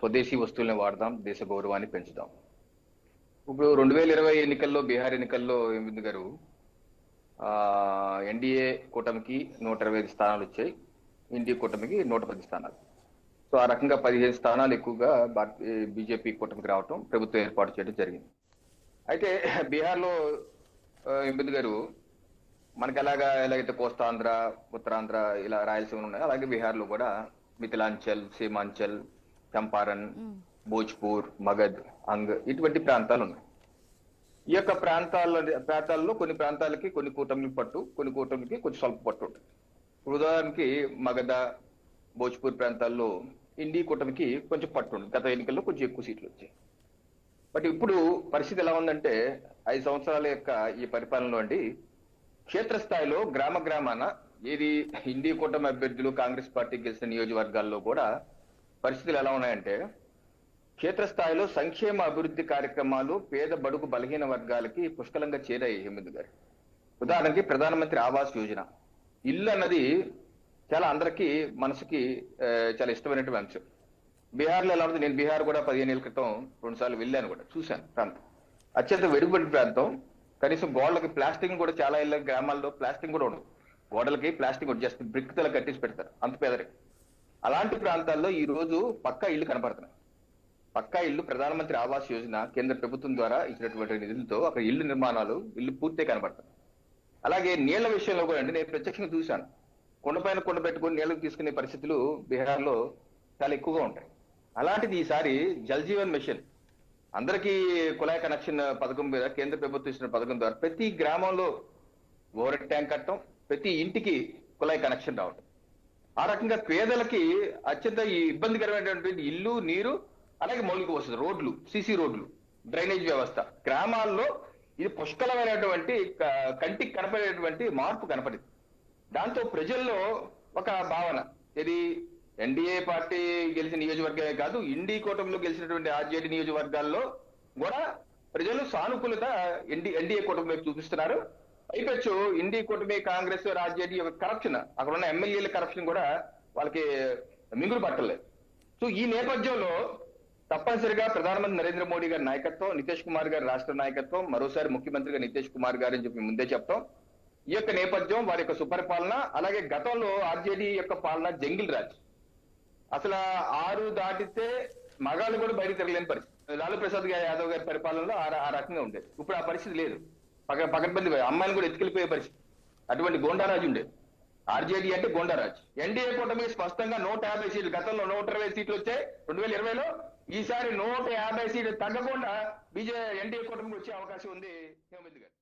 స్వదేశీ వస్తువులను వాడదాం దేశ గౌరవాన్ని పెంచుదాం. ఇప్పుడు రెండు వేల ఇరవై ఎన్నికల్లో బీహార్ ఎన్నికల్లో ఏమింది గారు? ఎన్డీఏ కూటమికి నూట ఇరవై ఐదు స్థానాలు వచ్చాయి. ఎన్డీఏ కూటమికి నూట పది స్థానాలు. సో ఆ రకంగా పదిహేను స్థానాలు ఎక్కువగా బీజేపీ కూటమికి రావటం ప్రభుత్వం ఏర్పాటు చేయడం జరిగింది. అయితే బీహార్లో ఎంబింద్ గారు? మనకి ఎలాగా ఎలాగైతే కోస్తాంధ్ర ఉత్తరాంధ్ర ఇలా రాయలసీమలు ఉన్నాయి అలాగే బీహార్లో కూడా మిథిలాంచల్ సీమాంచల్ చంపారన్ భోజ్పూర్ మగధ్ అంగ్ ఇటువంటి ప్రాంతాలు ఉన్నాయి ఈ యొక్క ప్రాంతాల ప్రాంతాల్లో కొన్ని ప్రాంతాలకి కొన్ని కూటమికి పట్టు కొన్ని కూటమికి కొంచెం స్వల్ప పట్టు ఉంటుంది. ఉదాహరణకి మగధ భోజ్పూర్ ప్రాంతాల్లో ఇండి కూటమికి కొంచెం పట్టు ఉంది గత ఎన్నికల్లో కొంచెం ఎక్కువ సీట్లు వచ్చాయి. బట్ ఇప్పుడు పరిస్థితి ఎలా ఉందంటే ఐదు సంవత్సరాల యొక్క ఈ పరిపాలనలో అండి క్షేత్రస్థాయిలో గ్రామ గ్రామాన ఏది ఇండి కూటమి అభ్యర్థులు కాంగ్రెస్ పార్టీ గెలిచిన నియోజకవర్గాల్లో కూడా పరిస్థితులు ఎలా ఉన్నాయంటే క్షేత్రస్థాయిలో సంక్షేమ అభివృద్ధి కార్యక్రమాలు పేద బడుగు బలహీన వర్గాలకి పుష్కలంగా చేరాయి హేమంత్ గారు. ఉదాహరణకి ప్రధానమంత్రి ఆవాస్ యోజన. ఇల్లు అన్నది చాలా అందరికీ మనసుకి చాలా ఇష్టమైనటువంటి అంశం. బీహార్లో ఎలా ఉంది నేను బీహార్ కూడా పదిహేను ఏళ్ళ క్రితం రెండుసార్లు వెళ్ళాను కూడా చూశాను ప్రాంతం. అత్యంత వెనుకబడి ప్రాంతం. కనీసం గోడలకి ప్లాస్టింగ్ కూడా చాలా ఇళ్ళ గ్రామాల్లో ప్లాస్టింగ్ కూడా ఉండదు. గోడలకి ప్లాస్టింగ్ కూడా జస్ట్ బ్రిక్ తల కట్టేసి పెడతారు. అంత పేదరికం. అలాంటి ప్రాంతాల్లో ఈ రోజు పక్కా ఇల్లు కనపడుతున్నాయి. పక్కా ఇల్లు ప్రధానమంత్రి ఆవాస్ యోజన కేంద్ర ప్రభుత్వం ద్వారా ఇచ్చినటువంటి నిధులతో అక్కడ ఇల్లు నిర్మాణాలు ఇల్లు పూర్తి కనబడుతున్నాయి అలాగే నీళ్ళ విషయంలో కూడా అండి నేను ప్రత్యక్షంగా చూశాను. కొండపైన కొండ పెట్టుకుని నీళ్ళు తీసుకునే పరిస్థితులు బీహార్లో చాలా ఎక్కువగా ఉంటాయి. అలాంటిది ఈసారి జల్ జీవన్ మిషన్ అందరికీ కుళాయి కనెక్షన్ పథకం మీద కేంద్ర ప్రభుత్వం ఇచ్చిన పథకం ద్వారా ప్రతి గ్రామంలో ఓవర్ ట్యాంక్ కట్టడం ప్రతి ఇంటికి కుళాయి కనెక్షన్ రావడం. ఆ రకంగా పేదలకి అత్యంత ఈ ఇబ్బందికరమైనటువంటి ఇల్లు నీరు అలాగే మౌలిక వసతులు రోడ్లు సిసి రోడ్లు డ్రైనేజ్ వ్యవస్థ. గ్రామాల్లో ఇది పుష్కలమైనటువంటి క- కంటికి కనపడేటువంటి మార్పు కనపడింది. దాంతో ప్రజల్లో ఒక భావన. ఇది ఎన్డీఏ పార్టీ గెలిచిన నియోజకవర్గమే కాదు ఇండి కూటమిలో గెలిచినటువంటి ఆర్జేడీ నియోజకవర్గాల్లో కూడా ప్రజలు సానుకూలత ఎన్డీ ఎన్డీఏ కూటమి వైపు చూపిస్తున్నారు. పైపెచ్చు ఇండి కూటమి కాంగ్రెస్ ఆర్జేడీ యొక్క కరప్షన్ అక్కడ ఉన్న ఎమ్మెల్యేల కరప్షన్ కూడా వాళ్ళకి మింగులు పట్టలేదు సో ఈ నేపథ్యంలో తప్పనిసరిగా ప్రధానమంత్రి నరేంద్ర మోడీ గారి నాయకత్వం నితీష్ కుమార్ గారి రాష్ట్ర నాయకత్వం మరోసారి ముఖ్యమంత్రిగా నితీష్ కుమార్ గారు అని చెప్పి ముందే చెప్తాం. ఈ యొక్క నేపథ్యం వారి యొక్క సుపరిపాలన అలాగే గతంలో ఆర్జేడీ యొక్క పాలన జంగిల్ రాజ్. అసలు ఆరు దాటితే మగాళ్ళు కూడా బయట తిరగలేని పరిస్థితి. లాలూ ప్రసాద్ గారి యాదవ్ గారి పరిపాలనలో ఆ రకంగా ఉండేది. ఇప్పుడు ఆ పరిస్థితి లేదు. పగ పగడ్బంది అమ్మాయిని కూడా ఎత్తుకెళ్ళిపోయే పరిస్థితి. అటువంటి గోండారాజు ఉండే. ఆర్జేడీ అంటే గోండారాజ్. ఎన్డీఏ కూటమి స్పష్టంగా నూట యాభై సీట్లు గతంలో నూట ఇరవై సీట్లు వచ్చాయి. రెండు వేల ఇరవైలో ఈసారి నూట యాభై సీట్లు తగ్గకుండా బీజే ఎన్డీఏ కూటమికి వచ్చే అవకాశం ఉంది హేమంత్ గారు.